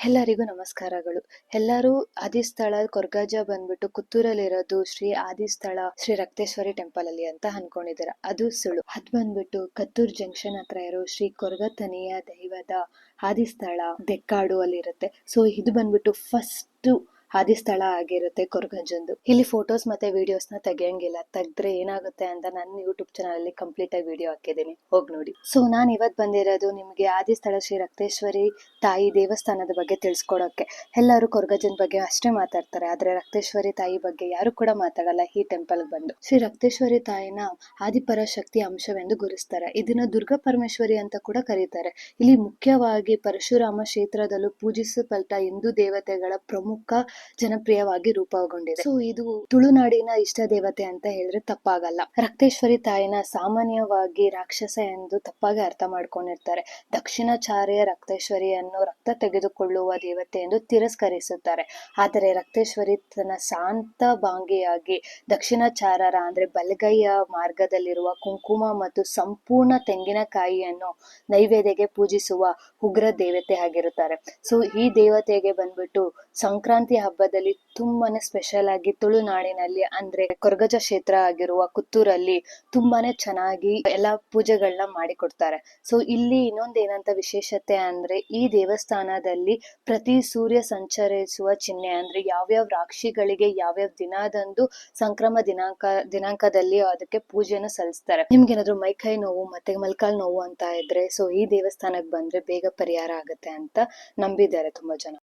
ಎಲ್ಲರಿಗೂ ನಮಸ್ಕಾರಗಳು. ಎಲ್ಲರೂ ಆದಿಸ್ಥಳ ಕೊರ್ಗಜ ಬಂದ್ಬಿಟ್ಟು ಕುತ್ತೂರಲ್ಲಿರೋದು ಶ್ರೀ ಆದಿಸ್ಥಳ ಶ್ರೀ ರಕ್ತೇಶ್ವರಿ ಟೆಂಪಲ್ ಅಲ್ಲಿ ಅಂತ ಅನ್ಕೊಂಡಿದ್ದಾರೆ. ಅದು ಸುಳ್ಳು. ಅದ್ ಬಂದ್ಬಿಟ್ಟು ಕತ್ತೂರ್ ಜಂಕ್ಷನ್ ಹತ್ರ ಇರೋ ಶ್ರೀ ಕೊರಗತನಿಯ ದೈವದ ಆದಿಸ್ಥಳ ಬೆಕ್ಕಾಡು ಅಲ್ಲಿ ಇರುತ್ತೆ ಸೊ ಇದು ಬಂದ್ಬಿಟ್ಟು ಫಸ್ಟ್ ಆದಿಸ್ಥಳ ಆಗಿರುತ್ತೆ ಕೊರಗಂಜಂದು. ಇಲ್ಲಿ ಫೋಟೋಸ್ ಮತ್ತೆ ವಿಡಿಯೋಸ್ನ ತೆಗೆಯಂಗಿಲ್ಲ. ತೆಗ್ದ್ರೆ ಏನಾಗುತ್ತೆ ಅಂತ ನನ್ನ ಯೂಟ್ಯೂಬ್ ಚಾನಲ್ ಅಲ್ಲಿ ಕಂಪ್ಲೀಟ್ ಆಗಿ ವಿಡಿಯೋ ಹಾಕಿದ್ದೀನಿ. ಹೋಗಿ ನೋಡಿ. ಸೊ ನಾನ್ ಇವತ್ ಬಂದಿರೋದು ನಿಮಗೆ ಆದಿ ಸ್ಥಳ ಶ್ರೀ ರಕ್ತೇಶ್ವರಿ ತಾಯಿ ದೇವಸ್ಥಾನದ ಬಗ್ಗೆ ತಿಳಿಸ್ಕೊಡೋಕೆ ಎಲ್ಲರೂ ಕೊರಗಜನ್ ಬಗ್ಗೆ ಅಷ್ಟೇ ಮಾತಾಡ್ತಾರೆ. ಆದ್ರೆ ರಕ್ತೇಶ್ವರಿ ತಾಯಿ ಬಗ್ಗೆ ಯಾರು ಕೂಡ ಮಾತಾಡಲ್ಲ. ಈ ಟೆಂಪಲ್ ಬಂದು. ಶ್ರೀ ರಕ್ತೇಶ್ವರಿ ತಾಯಿನ ಆದಿಪರ ಶಕ್ತಿ ಅಂಶವೆಂದು ಗುರುಸ್ತಾರೆ. ಇದನ್ನ ದುರ್ಗಾ ಪರಮೇಶ್ವರಿ ಅಂತ ಕೂಡ ಕರೀತಾರೆ. ಇಲ್ಲಿ ಮುಖ್ಯವಾಗಿ ಪರಶುರಾಮ ಕ್ಷೇತ್ರದಲ್ಲೂ ಪೂಜಿಸಲ್ಪಟ್ಟ ಹಿಂದೂ ದೇವತೆಗಳ ಪ್ರಮುಖ ಜನಪ್ರಿಯವಾಗಿ ರೂಪಗೊಂಡಿದೆ. ಸೊ ಇದು ತುಳುನಾಡಿನ ಇಷ್ಟ ದೇವತೆ ಅಂತ ಹೇಳಿದ್ರೆ ತಪ್ಪಾಗಲ್ಲ. ರಕ್ತೇಶ್ವರಿ ತಾಯಿನ ಸಾಮಾನ್ಯವಾಗಿ ರಾಕ್ಷಸ ಎಂದು ತಪ್ಪಾಗಿ ಅರ್ಥ ಮಾಡ್ಕೊಂಡಿರ್ತಾರೆ. ದಕ್ಷಿಣಾಚಾರ್ಯ ರಕ್ತೇಶ್ವರಿಯನ್ನು ರಕ್ತ ತೆಗೆದುಕೊಳ್ಳುವ ದೇವತೆ ಎಂದು ತಿರಸ್ಕರಿಸುತ್ತಾರೆ. ಆದರೆ ರಕ್ತೇಶ್ವರಿ ತನ್ನ ಶಾಂತ ಭಾಂಗಿಯಾಗಿ ದಕ್ಷಿಣಾಚಾರರ ಅಂದ್ರೆ ಬಲಗೈಯ ಮಾರ್ಗದಲ್ಲಿರುವ ಕುಂಕುಮ ಮತ್ತು ಸಂಪೂರ್ಣ ತೆಂಗಿನಕಾಯಿಯನ್ನು ನೈವೇದ್ಯಗೆ ಪೂಜಿಸುವ ಉಗ್ರ ದೇವತೆ ಆಗಿರುತ್ತಾರೆ. ಸೊ ಈ ದೇವತೆಗೆ ಬಂದ್ಬಿಟ್ಟು ಸಂಕ್ರಾಂತಿ ಹಬ್ಬದಲ್ಲಿ ತುಂಬಾನೇ ಸ್ಪೆಷಲ್ ಆಗಿ ತುಳುನಾಡಿನಲ್ಲಿ ಅಂದ್ರೆ ಕೊರಗಜ ಕ್ಷೇತ್ರ ಆಗಿರುವ ಕುತ್ತೂರಲ್ಲಿ ತುಂಬಾನೇ ಚೆನ್ನಾಗಿ ಎಲ್ಲಾ ಪೂಜೆಗಳನ್ನ ಮಾಡಿಕೊಡ್ತಾರೆ. ಸೊ ಇಲ್ಲಿ ಇನ್ನೊಂದೇನಂತ ವಿಶೇಷತೆ ಅಂದ್ರೆ ಈ ದೇವಸ್ಥಾನದಲ್ಲಿ ಪ್ರತಿ ಸೂರ್ಯ ಸಂಚರಿಸುವ ಚಿಹ್ನೆ ಅಂದ್ರೆ ಯಾವ್ಯಾವ ರಾಕ್ಷಿಗಳಿಗೆ ಯಾವ್ಯಾವ ದಿನದಂದು ಸಂಕ್ರಮ ದಿನಾಂಕ, ದಿನಾಂಕದಲ್ಲಿ ಅದಕ್ಕೆ ಪೂಜೆಯನ್ನು ಸಲ್ಲಿಸ್ತಾರೆ. ನಿಮ್ಗೆ ಏನಾದ್ರು ಮೈಕೈ ನೋವು ಮತ್ತೆ ಮಲ್ಕಾಲ್ ನೋವು ಅಂತ ಇದ್ರೆ ಸೊ ಈ ದೇವಸ್ಥಾನಕ್ಕೆ ಬಂದ್ರೆ ಬೇಗ ಪರಿಹಾರ ಆಗುತ್ತೆ ಅಂತ ನಂಬಿದ್ದಾರೆ ತುಂಬಾ ಜನ.